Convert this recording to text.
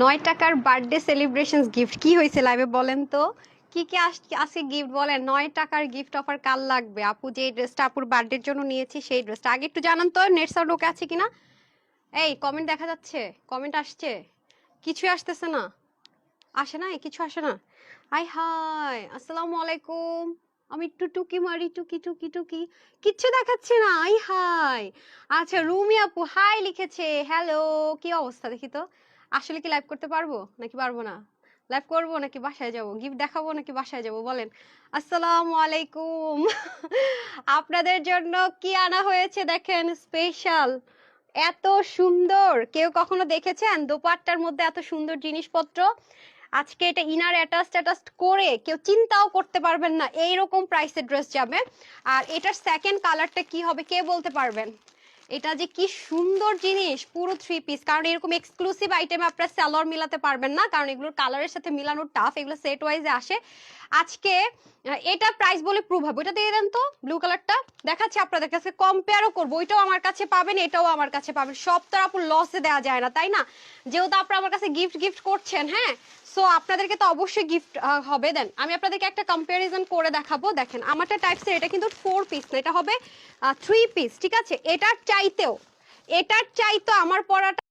নয় টাকার birthday celebration gift কি হয়েছে লাইভে বলেন তো? কি কি আজকে গিফট বলেন? নয় টাকার গিফট অফার কাল লাগবে? আপু যে ড্রেসটা আপুর বার্থডের জন্য নিয়েছি, সেই ড্রেসটা আগে একটু জানান তো নেট সাউন্ড আছে কিনা? এই কমেন্ট দেখা যাচ্ছে। কমেন্ট আসছে। কিছুই আসতেছে না। আসে না? কিছু আসে না? আই হাই আসসালামু আলাইকুম। আমি একটু টুকি মারি, টুকি টুকি টুকি। কিচ্ছু দেখাচ্ছে না আই হাই আচ্ছা রুমি আপু, হাই লিখেছে। হ্যালো কি অবস্থা দেখি তো? আসলে কি লাইভ করতে পারব? নাকি পারব না? লাইভ করব নাকি বাসায় যাব? গিফট দেখাবো নাকি বাসায় যাব? বলেন। আসসালামু আলাইকুম। আপনাদের জন্য কি আনা হয়েছে দেখেন? স্পেশাল এত সুন্দর। কেউ কখনো দেখেছেন? দোপাট্টার মধ্যে এত সুন্দর জিনিসপত্র? আজকে এটা ইনার অ্যাটাচ ট্যাটাচ করে কেউ চিন্তাও করতে পারবেন না। এইরকম প্রাইসের ড্রেস যাবে। আর এটার সেকেন্ড কালারটা কি হবে? কে বলতে পারবেন? এটা যে কি সুন্দর জিনিস, পুরো থ্রি পিস কারণ এরকম এক্সক্লুসিভ আইটেম আপনারা স্যালোয়ার মিলাতে পারবেন না, কারণ এগুলোর কালারের সাথে মিলানো টাফ এগুলো সেট ওয়াইজে আসে। আজকে এটা প্রাইস বলে প্রুভ হবে। ওটা দিয়ে দেন তো ব্লু কালারটা দেখাচ্ছি আপনাদের কাছে কম্পেয়ারও করব। ওইটাও আমার কাছে পাবেন, এটাও আমার কাছে পাবেন। সব তো আপুর লসে দেওয়া যায় না, তাই না? যেহেতু আপনারা আমার কাছে গিফট গিফট করছেন হ্যাঁ? সো আপনাদেরকে তো অবশ্যই গিফট হবে দেন। আমি আপনাদেরকে একটা কম্প্যারিজন করে দেখাবো। দেখেন, আমারটা টাইপসের এটা কিন্তু ফোর পিস না, এটা হবে থ্রি পিস ঠিক আছে? এটার চাইতেও। এটার চাইতো আমার পরাটা